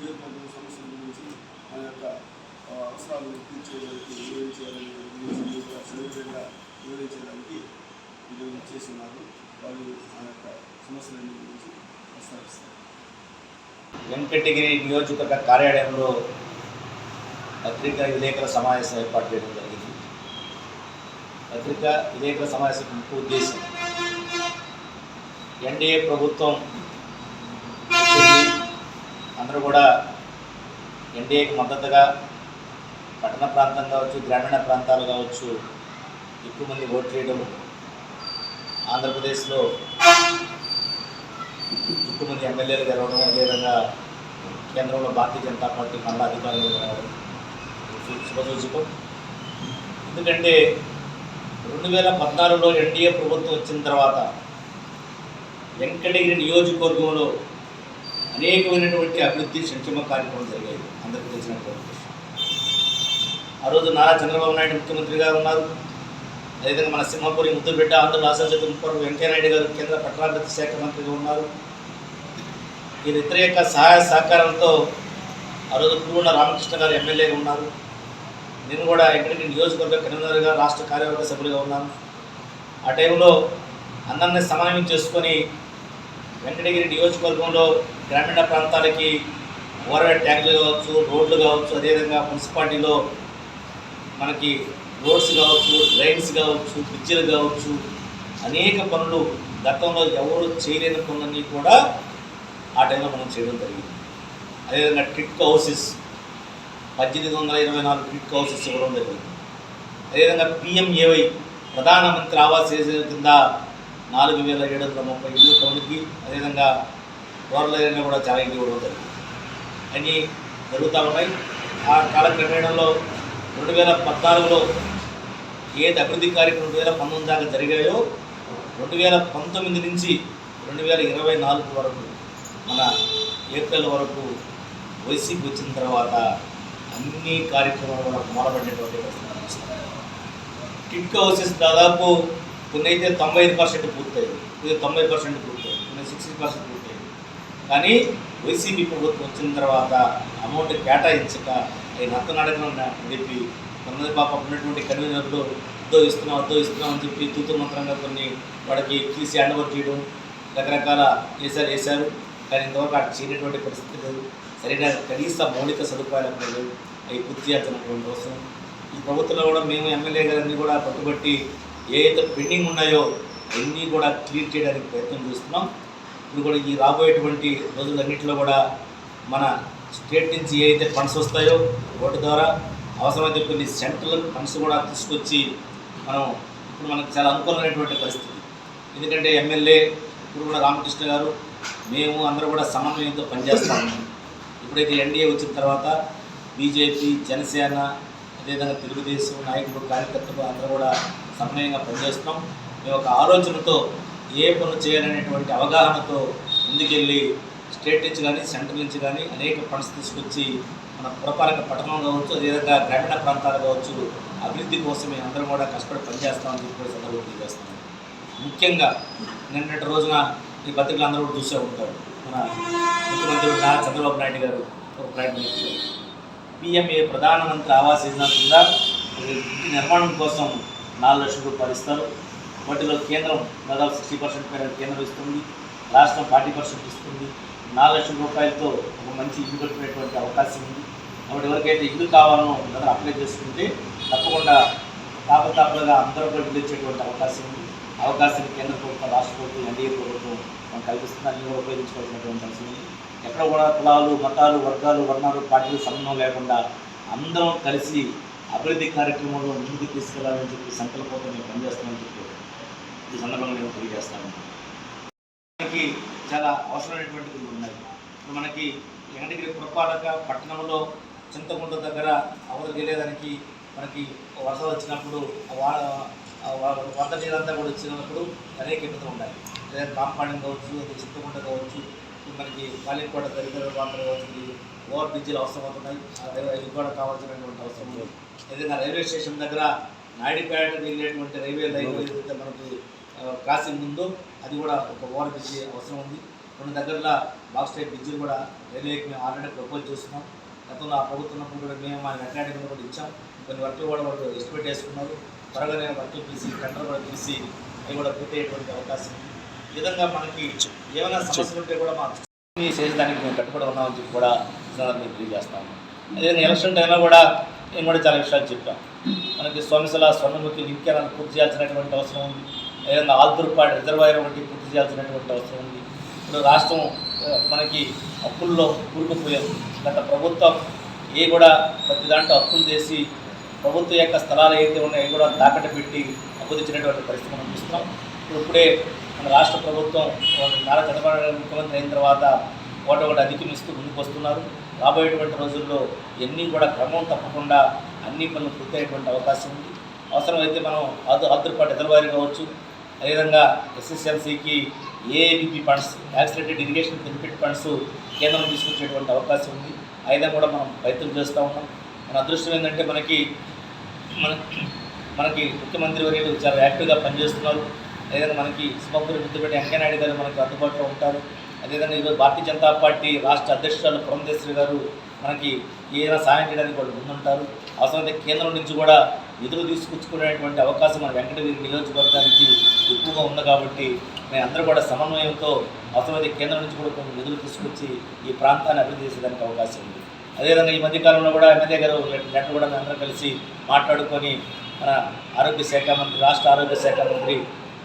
నియోజకవర్గం సమస్యల గురించి మన యొక్క అవసరాలను తీర్చేయడానికి వివరించేయాలని సులభంగా వివరించడానికి చేస్తున్నారు. వాళ్ళు మన యొక్క సమస్యలన్నీ గురించి ప్రస్తావిస్తారు. వెంకటగిరి నియోజకవర్గ కార్యాలయంలో పత్రికా విలేకరుల సమావేశం ఏర్పాటు చేయడం జరిగింది. పత్రికా విలేకరుల సమావేశం ముఖ్య ఉద్దేశం ఎన్డీఏ ప్రభుత్వం అందరూ కూడా ఎన్డీఏకి మద్దతుగా పట్టణ ప్రాంతం కావచ్చు గ్రామీణ ప్రాంతాలు కావచ్చు ఎక్కువ మంది ఓటు చేయడం ఆంధ్రప్రదేశ్లో ఎక్కువ మంది ఎమ్మెల్యేలు గెలవడం అదేవిధంగా కేంద్రంలో భారతీయ జనతా పార్టీ మళ్ళా అధికారులు గెలవడం శుభసూచకం ఎందుకంటే రెండు వేల పద్నాలుగులో ఎన్డీఏ ప్రభుత్వం వచ్చిన తర్వాత వెంకటగిరి నియోజకవర్గంలో అనేకమైనటువంటి అభివృద్ధి సంక్షేమ కార్యక్రమాలు జరిగాయి. అందరికీ తెలిసినటువంటి ఆ రోజు నారా చంద్రబాబు నాయుడు ముఖ్యమంత్రిగా ఉన్నారు. అదేవిధంగా మన సింహపురి ముద్దుబిడ్డ ఆంధ్ర రాష్ట్ర ముఖ్యమంత్రి వెంకయ్యనాయుడు గారు కేంద్ర పట్టణాభివృద్ధి శాఖ మంత్రిగా ఉన్నారు. వీరిద్దరి యొక్క సహాయ సహకారంతో ఆ రోజు పూర్ణ రామకృష్ణ గారు ఎమ్మెల్యేగా ఉన్నారు. నేను కూడా ఎక్కడికి నియోజకవర్గ కన్వీనర్గా రాష్ట్ర కార్యవర్గ సభ్యులుగా ఉన్నాను. ఆ టైంలో అందరినీ సమన్వయం చేసుకొని వెంకటగిరి నియోజకవర్గంలో గ్రామీణ ప్రాంతాలకి ఓవర్హెడ్ ట్యాంకులు కావచ్చు రోడ్లు కావచ్చు అదేవిధంగా మున్సిపాలిటీలో మనకి రోడ్స్ కావచ్చు డ్రైన్స్ కావచ్చు బ్రిడ్జిలు కావచ్చు అనేక పనులు గతంలో ఎవరు చేయలేని పనులన్నీ కూడా ఆ టైంలో మనం చేయడం జరిగింది. అదేవిధంగా ట్రిక్ హౌసెస్ పద్దెనిమిది వందల ఇరవై నాలుగు ట్రిక్ హౌసెస్ ఇవ్వడం జరిగింది. అదేవిధంగా పిఎంఏవై ప్రధానమంత్రి ఆవాస్ యోజన కింద నాలుగు వేల ఏడు వందల ముప్పై ఇల్లు టౌన్కి అదేవిధంగా రూరల్ కూడా చాలా ఇల్లు కూడా జరిగింది. అన్నీ జరుగుతూ ఉన్నాయి. ఆ కాలక్రమేణంలో రెండు వేల పద్నాలుగులో ఏది అభివృద్ధి కార్యక్రమం రెండు వేల పంతొమ్మిది దాకా జరిగాయో రెండు వేల పంతొమ్మిది నుంచి రెండు వేల ఇరవై నాలుగు వరకు మన ఏప్రిల్ వరకు వైసీపీ వచ్చిన తర్వాత అన్ని కార్యక్రమాలు కూడా మొదలుపెట్టేటువంటి టిట్కో హౌసెస్ దాదాపు కొన్ని అయితే తొంభై ఐదు పర్సెంట్ పూర్తయ్యాయి ఇది తొంభై పర్సెంట్ పూర్తయ్యాయి కొన్ని సిక్స్టీ పర్సెంట్ పూర్తయ్యాయి కానీ వైసీపీ ప్రభుత్వం వచ్చిన తర్వాత అమౌంట్ కేటాయించక అవి నత్తనడకను నడిపి కొందరి పాప ఉన్నటువంటి కన్వీనర్లు అద్దో ఇస్తున్నాం అద్దో ఇస్తున్నాం అని చెప్పి తూతు మంత్రంగా కొన్ని వాడికి తీసి హ్యాండ్ ఓవర్ చేయడం రకరకాల వేసారు వేశారు. కానీ ఇంతవరకు అక్కడ చేయనటువంటి పరిస్థితి లేదు. సరైన కనీస మౌలిక సదుపాయాలు లేదు అవి పూర్తి చేస్తున్నటువంటి అవసరం. ఈ ప్రభుత్వంలో కూడా మేము ఎమ్మెల్యే గారిని కూడా పట్టుబట్టి ఏదైతే పెండింగ్ ఉన్నాయో అన్నీ కూడా క్లియర్ చేయడానికి ప్రయత్నం చేస్తున్నాం. ఇప్పుడు కూడా ఈ రాబోయేటువంటి రోజులన్నింటిలో కూడా మన స్టేట్ నుంచి ఏదైతే ఫండ్స్ వస్తాయో వాటి ద్వారా అవసరమైతే కొన్ని సెంట్రల్ ఫండ్స్ కూడా తీసుకొచ్చి మనం ఇప్పుడు మనకు చాలా అనుకూలమైనటువంటి పరిస్థితి. ఎందుకంటే ఎమ్మెల్యే ఇప్పుడు కూడా రామకృష్ణ గారు మేము అందరూ కూడా సమన్వయంతో పనిచేస్తాము ఇప్పుడైతే ఎన్డీఏ వచ్చిన తర్వాత బీజేపీ జనసేన అదేవిధంగా తెలుగుదేశం నాయకులు కార్యకర్తలు అందరూ కూడా సమన్వయంగా పనిచేస్తున్నాం. మేము ఒక ఆలోచనతో ఏ పనులు చేయాలనేటువంటి అవగాహనతో ముందుకెళ్ళి స్టేట్ నుంచి కానీ సెంటర్ నుంచి కానీ అనేక ఫండ్స్ తీసుకొచ్చి మన పురపాలక పట్టణం కావచ్చు అదేవిధంగా గ్రామీణ ప్రాంతాలు కావచ్చు అభివృద్ధి కోసం మేము అందరం కూడా కష్టపడి పనిచేస్తామని చెప్పి కూడా తెలియజేస్తున్నాం. ముఖ్యంగా నిన్నటి రోజున ఈ పత్రికలు అందరూ కూడా చూసే ఉంటారు. మన ముఖ్యమంత్రి నారా చంద్రబాబు నాయుడు గారు ఒక ప్రయత్నం పిఎంఏ ప్రధానమంత్రి ఆవాస్ యోజన కింద నిర్మాణం కోసం నాలుగు లక్షల రూపాయలు ఇస్తారు. వాటిలో కేంద్రం దాదాపు సిక్స్టీ పర్సెంట్ మేర కేంద్రం ఇస్తుంది. రాష్ట్రం ఫార్టీ పర్సెంట్ ఇస్తుంది. నాలుగు లక్షల రూపాయలతో ఒక మంచి ఇల్లు కట్టుకునేటువంటి అవకాశం ఉంది. కాబట్టి ఎవరికైతే ఇల్లు కావాలనో అందరూ అప్లై చేసుకుంటే తప్పకుండా తాపతాపలుగా అందరూ కూడా ఇల్లు ఇచ్చేటువంటి అవకాశం ఉంది. అవకాశాన్ని కేంద్ర ప్రభుత్వం రాష్ట్ర ప్రభుత్వం ఎన్డీఏ ప్రభుత్వం మనం కల్పిస్తుంది అన్ని కూడా ఉపయోగించుకోవాల్సినటువంటి అవసరం ఉంది. ఎక్కడ కూడా కులాలు మతాలు వర్గాలు వర్ణాలు పార్టీలు సంబంధం లేకుండా అందరం కలిసి అభివృద్ధి కార్యక్రమంలో ముందుకు తీసుకెళ్ళాలని చెప్పి సంకల్పంతో నేను పనిచేస్తానని చెప్పి ఈ సందర్భంగా నేను తెలియజేస్తాను. మనకి చాలా అవసరమైనటువంటివి ఉన్నాయి. ఇప్పుడు మనకి వెంకటగిరి పురపాలక పట్టణంలో చింతకుంట దగ్గర అవతలికి వెళ్ళేదానికి మనకి వర్షాలు వచ్చినప్పుడు వా- వరద నీరంతా కూడా వచ్చినప్పుడు అనేక ఇబ్బందులు ఉన్నాయి లేదా కాంపౌండింగ్ కావచ్చు అది చింతకుంట కావచ్చు మనకి కాళీకోట దరిద్ర వాటర్ కావచ్చు ఓవర్ బ్రిడ్జ్లు అవసరం అవుతున్నాయి ఆ ఇది కూడా కావాల్సినటువంటి అవసరం లేదు ఏదైనా రైల్వే స్టేషన్ దగ్గర నాయుడుపేట వెళ్ళేటువంటి రైల్వే లైన్ ఏదైతే మనకి క్రాసింగ్ ఉందో అది కూడా ఒక ఓవర్ బ్రిడ్జి అవసరం ఉంది. కొన్ని దగ్గరలో బాక్స్ టైప్ బ్రిడ్జిలు కూడా రైల్వేకి మేము ఆల్రెడీ ప్రపోజ్ చేస్తున్నాం. గతంలో ఆ ప్రభుత్వం కూడా మేము మా వెంకటాడికి కూడా ఇచ్చాం. కొన్ని వర్క్లు కూడా వాళ్ళు ఎస్టిమేట్ చేసుకున్నారు. త్వరగానే వర్కులు తీసి టెండర్ కూడా తీసి అవి కూడా పూర్తయ్యేటువంటి అవకాశం ఉంది. విధంగా మనకి ఏమైనా సమస్యలు ఉంటే కూడా మా చేసేదానికి మేము కట్టుబడి ఉన్నామని చెప్పి కూడా ఈ తెలియజేస్తాము. అదేవిధంగా ఎలక్షన్ టైంలో కూడా నేను కూడా చాలా విషయాలు చెప్పాను. మనకి స్వామిశల స్వర్ణముఖి లింక్ పూర్తి చేయాల్సినటువంటి అవసరం ఉంది. అదేవిధంగా ఆల్దూర్పాడు రిజర్వాయర్ వంటి పూర్తి చేయాల్సినటువంటి అవసరం ఉంది. ఇప్పుడు రాష్ట్రం మనకి అప్పుల్లో కూరుకుపోయారు గత ప్రభుత్వం ఏ కూడా ప్రతి దాంట్లో అప్పులు చేసి ప్రభుత్వం యొక్క స్థలాలు ఏవైతే ఉన్నాయో కూడా తాకట్టు పెట్టి అప్పు తెచ్చినటువంటి పరిస్థితి మనం చూస్తున్నాం. ఇప్పుడు ఇప్పుడే మన రాష్ట్ర ప్రభుత్వం నారా చంద్రబాబు నాయుడు ముఖ్యమంత్రి అయిన తర్వాత ఒకటి ఒకటి అధిగమిస్తూ ముందుకు వస్తున్నారు. రాబోయేటువంటి రోజుల్లో ఎన్ని కూడా క్రమం తప్పకుండా అన్ని పనులు పూర్తయ్యేటువంటి అవకాశం ఉంది. అవసరమైతే మనం ఆదు ఆదుర్పాటు ఎదరవారి కావచ్చు. అదేవిధంగా ఎస్ఎస్ఎల్సికి AABP funds accelerated irrigation benefit funds కేంద్రం తీసుకొచ్చేటువంటి అవకాశం ఉంది. అయినా కూడా మనం ప్రయత్నం చేస్తూ ఉన్నాం. మన అదృష్టం ఏంటంటే మనకి మన మనకి ముఖ్యమంత్రి వర్యులు చాలా యాక్టివ్గా పనిచేస్తున్నారు. అదేవిధంగా మనకి స్మగ్గురు ముద్దుపెట్టి వెంకయ్యనాయుడు గారు మనకి అందుబాటులో ఉంటారు. అదేవిధంగా ఈరోజు భారతీయ జనతా పార్టీ రాష్ట్ర అధ్యక్షురాలు పురంధేశ్వరి గారు మనకి ఏదైనా సాయం చేయడానికి వాళ్ళు ముందుంటారు. అవసరమైతే కేంద్రం నుంచి కూడా నిధులు తీసుకొచ్చుకునేటువంటి అవకాశం మన వెంకటగిరి నియోజకవర్గానికి ఎక్కువగా ఉంది కాబట్టి మేము అందరూ కూడా సమన్వయంతో అవసరమైతే కేంద్రం నుంచి కూడా కొన్ని నిధులు తీసుకొచ్చి ఈ ప్రాంతాన్ని అభివృద్ధి చేసేదానికి అవకాశం ఉంది. అదేవిధంగా ఈ మధ్యకాలంలో కూడా ఎమ్మెల్యే గారు లెటర్ కూడా మేము అందరం కలిసి మాట్లాడుకొని మన ఆరోగ్య శాఖ మంత్రి రాష్ట్ర ఆరోగ్య శాఖ మంత్రి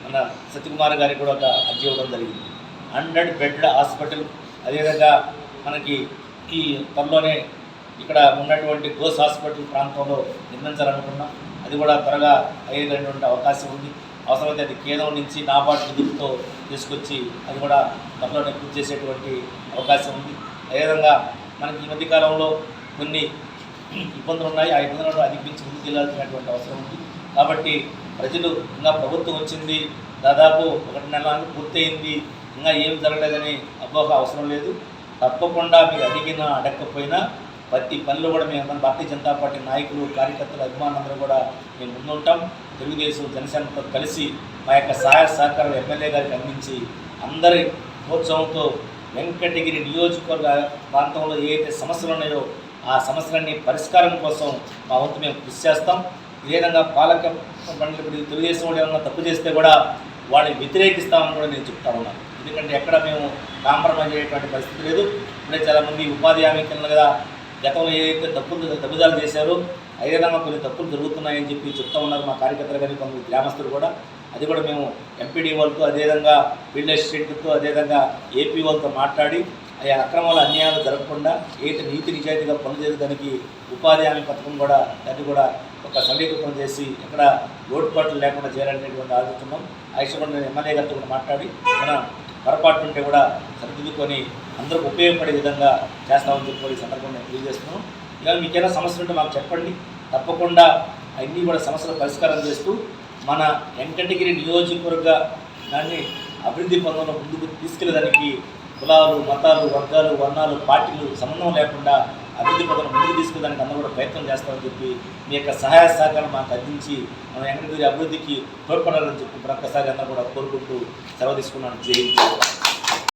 మన సత్యకుమార్ గారికి కూడా ఒక అర్జీ ఇవ్వడం జరిగింది. హండ్రెడ్ బెడ్ల హాస్పిటల్ అదేవిధంగా మనకి ఈ త్వరలోనే ఇక్కడ ఉన్నటువంటి గోస్ హాస్పిటల్ ప్రాంతంలో నిర్మించాలనుకున్నాం. అది కూడా త్వరగా అయ్యేటటువంటి అవకాశం ఉంది. అవసరమైతే అది కేంద్రం నుంచి నాబార్డు నిధులతో తీసుకొచ్చి అది కూడా త్వరలోనే పూర్తి చేసేటువంటి అవకాశం ఉంది. అదేవిధంగా మనకి ఈ మధ్యకాలంలో కొన్ని ఇబ్బందులు ఉన్నాయి. ఆ ఇబ్బందులను అధిగమించి ముందుకు వెళ్ళాల్సినటువంటి అవసరం ఉంది. కాబట్టి ప్రజలు ఇంకా ప్రభుత్వం వచ్చింది దాదాపు ఒకటి నెల పూర్తయింది ఇంకా ఏం జరగలేదని అపోహ అవసరం లేదు. తప్పకుండా మీరు అడిగినా అడగకపోయినా ప్రతి పనిలో కూడా మేము అందరం భారతీయ జనతా పార్టీ నాయకులు కార్యకర్తలు అభిమానులందరూ కూడా మేము ముందుంటాం. తెలుగుదేశం జనసేనతో కలిసి మా యొక్క సహాయ సహకారం ఎమ్మెల్యే గారికి అందించి అందరి ప్రోత్సాహంతో వెంకటగిరి నియోజకవర్గ ప్రాంతంలో ఏ సమస్యలు ఉన్నాయో ఆ సమస్యలన్నీ పరిష్కారం కోసం మా వంతు మేము కృషి చేస్తాం. ఏ విధంగా పాలక మండలి ఇప్పుడు తెలుగుదేశం వాళ్ళు ఏమన్నా తప్పు చేస్తే కూడా వాళ్ళని వ్యతిరేకిస్తామని కూడా నేను చెప్తా ఉన్నాను. ఎందుకంటే ఎక్కడ మేము కాంప్రమైజ్ అయ్యేటువంటి పరిస్థితి లేదు. ఇప్పుడే చాలామంది ఉపాధి హామీ కింద కదా గతంలో ఏదైతే తప్పులు తప్పుదాలు చేశారో అదేవిధంగా కొన్ని తప్పులు జరుగుతున్నాయని చెప్పి చెప్తా ఉన్నారు మా కార్యకర్తలు కానీ కొంతమంది గ్రామస్తులు కూడా. అది కూడా మేము ఎంపీడీ వాళ్ళతో అదేవిధంగా ఫీల్డ్ స్టేట్తో అదేవిధంగా ఏపీ వాళ్ళతో మాట్లాడి ఆ అక్రమాల అన్యాయాలు జరగకుండా ఏదైతే నీతి నిజాయితీగా పనిచేయడానికి ఉపాధి హామీ పథకం కూడా దాన్ని కూడా ఒక సమీకృతం చేసి ఎక్కడ లోటుపాట్లు లేకుండా చేయాలనేటువంటి ఆలోచిస్తున్నాం ఆ ఎమ్మెల్యే గారితో కూడా మాట్లాడి మన పొరపాటు ఉంటే కూడా సరిదిద్దుకొని అందరికి ఉపయోగపడే విధంగా చేస్తామని చెప్పి ఈ సందర్భంగా నేను తెలియజేస్తున్నాను. ఇలా మీకేమైనా సమస్యలు ఉంటే మాకు చెప్పండి. తప్పకుండా అన్నీ కూడా సమస్యల పరిష్కారం చేస్తూ మన వెంకటగిరి నియోజకవర్గ దాన్ని అభివృద్ధి పనులను ముందుకు తీసుకెళ్ళడానికి కులాలు మతాలు వర్గాలు వర్ణాలు పార్టీలు సంబంధం లేకుండా అభివృద్ధి పథకం ముందుకు తీసుకెళ్ళడానికి అందరూ కూడా ప్రయత్నం చేస్తామని చెప్పి మీ యొక్క సహాయ సహకారం మాకు అందించి మన వెంకటగిరి అభివృద్ధికి తోడ్పడాలని చెప్పి మరొకసారి అందరూ కూడా కోరుకుంటూ సెలవు తీసుకున్నాను. జయించారు